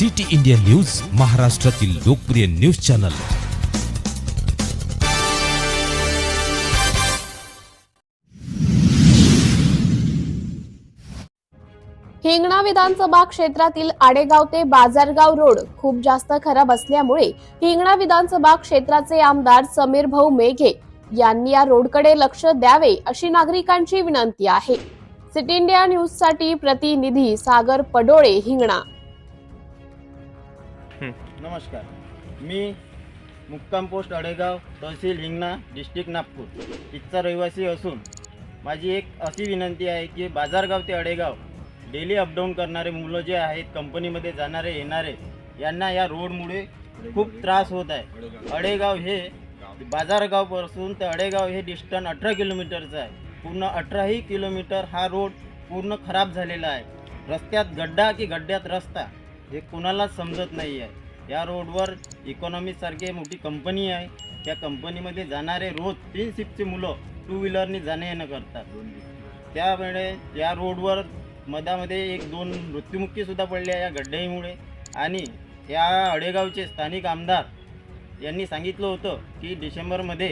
City India news महाराष्ट्रातील लोकप्रिय news channel. Hingna विधानसभा क्षेत्रातील आडेगाव ते बाजारगाव रोड खूप जास्त खराब असल्यामुळे हिंगणा विधानसभा क्षेत्राचे आमदार समीर भाऊ मेघे यांनी या रोडकडे लक्ष द्यावे अशी नागरिकांची विनंती आहे. सिटी इंडिया न्यूजसाठी प्रतिनिधी सागर पडोळे हिंगणा. नमस्कार. मी मुक्काम पोस्ट अडेगाव तहसील हिंगणा डिस्ट्रिक्ट नागपूर इथचा रहिवासी असून माझी एक अशी विनंती आहे की बाजारगाव ते अडेगाव डेली अपडाऊन करणारे मुलं जे आहेत कंपनीमध्ये जाणारे येणारे यांना या रोडमुळे खूप त्रास होत आहे. अडेगाव हे बाजारगावपासून ते अडेगाव हे डिस्टन्स अठरा किलोमीटरचं आहे. पूर्ण अठराही किलोमीटर हा रोड पूर्ण खराब झालेला आहे. रस्त्यात गड्डा की गड्ड्यात रस्ता हे कोणालाच समजत नाही आहे. या रोडवर इकॉनॉमीसारखी मोठी कंपनी आहे. त्या कंपनीमध्ये जाणारे रोज तीन शिफ्टचे मुलं टू व्हीलरने जाणे येणं करतात. त्यामुळे या रोडवर मधामध्ये एक दोन मृत्युमुखीसुद्धा पडले आहे या गड्ड्याईमुळे आणि या अडेगावचे स्थानिक आमदार यांनी सांगितलं होतं की डिसेंबरमध्ये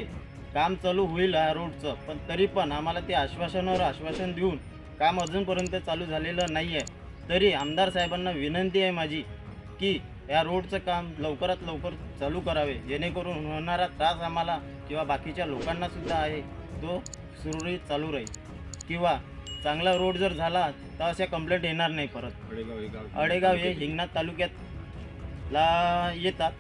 काम चालू होईल या रोडचं. पण तरी पण आम्हाला ते आश्वासनावर आश्वासन देऊन काम अजूनपर्यंत चालू झालेलं नाही आहे तरी आमदार साहेबांना विनंती आहे माझी की या रोडचं काम लवकरात लवकर चालू करावे जेणेकरून होणारा त्रास आम्हाला किंवा बाकीच्या लोकांनासुद्धा आहे तो सुरळीत चालू राहील. किंवा चांगला रोड जर झाला तर अशा कंप्लेंट येणार नाही परत. अडेगाव हे हिंगणा तालुक्यात ला येतात.